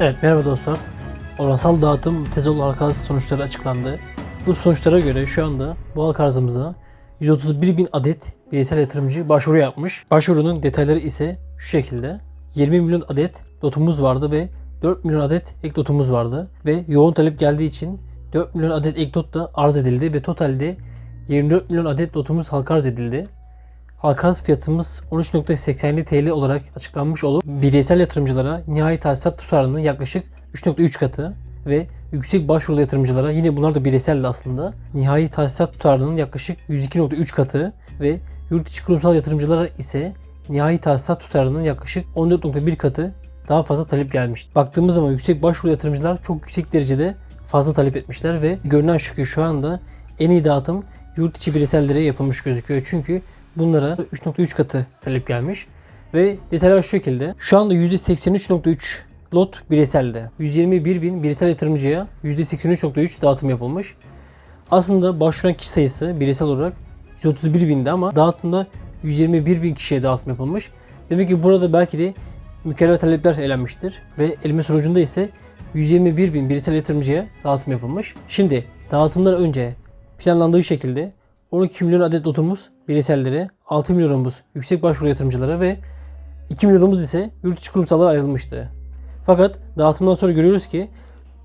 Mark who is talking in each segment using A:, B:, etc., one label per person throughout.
A: Evet merhaba dostlar. Oransal dağıtım tezol halka arz sonuçları açıklandı. Bu sonuçlara göre şu anda bu halka arzımıza 131 bin adet bireysel yatırımcı başvuru yapmış. Başvurunun detayları ise şu şekilde. 20 milyon adet lotumuz vardı ve 4 milyon adet ek lotumuz vardı. Ve yoğun talep geldiği için 4 milyon adet ek lot da arz edildi ve totalde 24 milyon adet lotumuz halka arz edildi. Halka fiyatımız 13.87 TL olarak açıklanmış olup bireysel yatırımcılara nihai tahsisat tutarının yaklaşık 3.3 katı ve yüksek başvurulu yatırımcılara yine bunlar da bireyseldi aslında nihai tahsisat tutarının yaklaşık 102.3 katı ve yurt içi kurumsal yatırımcılara ise nihai tahsisat tutarının yaklaşık 14.1 katı daha fazla talep gelmiş. Baktığımız zaman yüksek başvuru yatırımcılar çok yüksek derecede fazla talep etmişler ve görünen şu ki şu anda en iyi dağıtım yurt içi bireysellere yapılmış gözüküyor. Çünkü bunlara 3.3 katı talep gelmiş. Ve detaylar şu şekilde. Şu anda %83.3 lot bireyselde. 121 bin bireysel yatırımcıya %83.3 dağıtım yapılmış. Aslında başvuran kişi sayısı bireysel olarak 131 bindi ama dağıtımda 121 bin kişiye dağıtım yapılmış. Demek ki burada belki de mükerrer talepler elenmiştir ve eleme sonucunda ise 121 bin bireysel yatırımcıya dağıtım yapılmış. Şimdi dağıtımdan önce planlandığı şekilde 12 milyon adet lotumuz bireysellere, 6 milyonumuz yüksek başvuru yatırımcılara ve 2 milyonumuz ise yurt içi kurumsallara ayrılmıştı. Fakat dağıtımdan sonra görüyoruz ki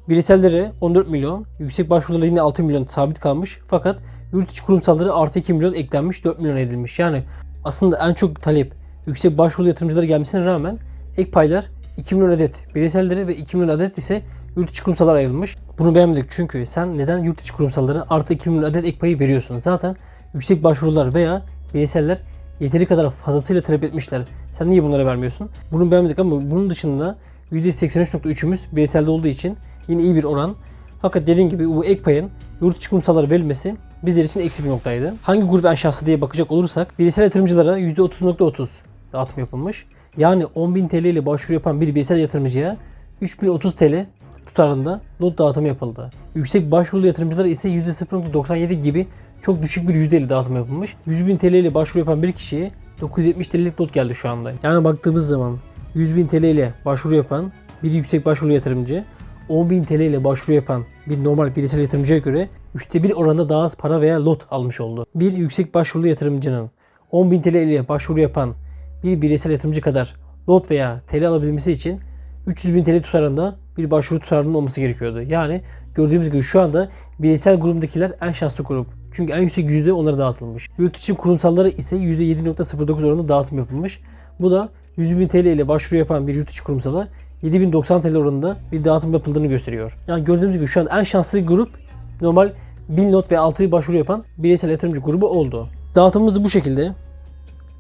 A: bireysellere 14 milyon, yüksek başvurulara yine 6 milyon sabit kalmış. Fakat yurt içi kurumsallara artı 2 milyon eklenmiş, 4 milyon edilmiş. Yani aslında en çok talep yüksek başvuru yatırımcılara gelmesine rağmen ek paylar 2 milyon adet bireysellere ve 2 milyon adet ise yurt içi kurumsallara ayrılmış. Bunu beğenmedik çünkü sen neden yurt içi kurumsallara artı 2 milyon adet ek payı veriyorsun? Zaten yüksek başvurular veya bireyseller yeteri kadar fazlasıyla talep etmişler. Sen niye bunlara vermiyorsun? Bunu beğenmedik ama bunun dışında %83.3'ümüz bireyselde olduğu için yine iyi bir oran. Fakat dediğim gibi bu ek payın yurt içi kurumsallara verilmesi bizler için eksi bir noktaydı. Hangi grup şanslı diye bakacak olursak bireysel yatırımcılara %30.30 dağıtım yapılmış. Yani 10.000 TL ile başvuru yapan bir bireysel yatırımcıya 3030 TL tutarında lot dağıtımı yapıldı. Yüksek başvurulu yatırımcılara ise %0.97 gibi çok düşük bir yüzdeyle dağıtım yapılmış. 100.000 TL ile başvuru yapan bir kişiye 970 TL'lik lot geldi şu anda. Yani baktığımız zaman 100.000 TL ile başvuru yapan bir yüksek başvurulu yatırımcı 10.000 TL ile başvuru yapan bir normal bireysel yatırımcıya göre üçte bir oranda daha az para veya lot almış oldu. Bir yüksek başvurulu yatırımcının 10.000 TL ile başvuru yapan bir bireysel yatırımcı kadar lot veya TL alabilmesi için 300 bin TL tutarında bir başvuru tutarının olması gerekiyordu. Yani gördüğümüz gibi şu anda bireysel grubundakiler en şanslı grup. Çünkü en yüksek yüzde onlara dağıtılmış. Yurt içi kurumsallara ise %7.09 oranında dağıtım yapılmış. Bu da 100 bin TL ile başvuru yapan bir yurt içi kurumsala 7090 TL oranında bir dağıtım yapıldığını gösteriyor. Yani gördüğümüz gibi şu an en şanslı grup normal 1000 lot ve altı başvuru yapan bireysel yatırımcı grubu oldu. Dağıtımımız bu şekilde.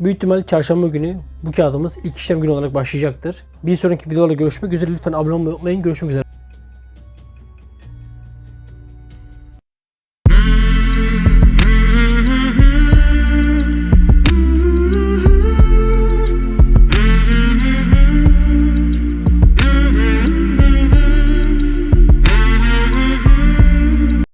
A: Büyük ihtimal çarşamba günü bu kağıdımız ilk işlem günü olarak başlayacaktır. Bir sonraki videolarla görüşmek üzere. Lütfen abone olmayı unutmayın. Görüşmek üzere.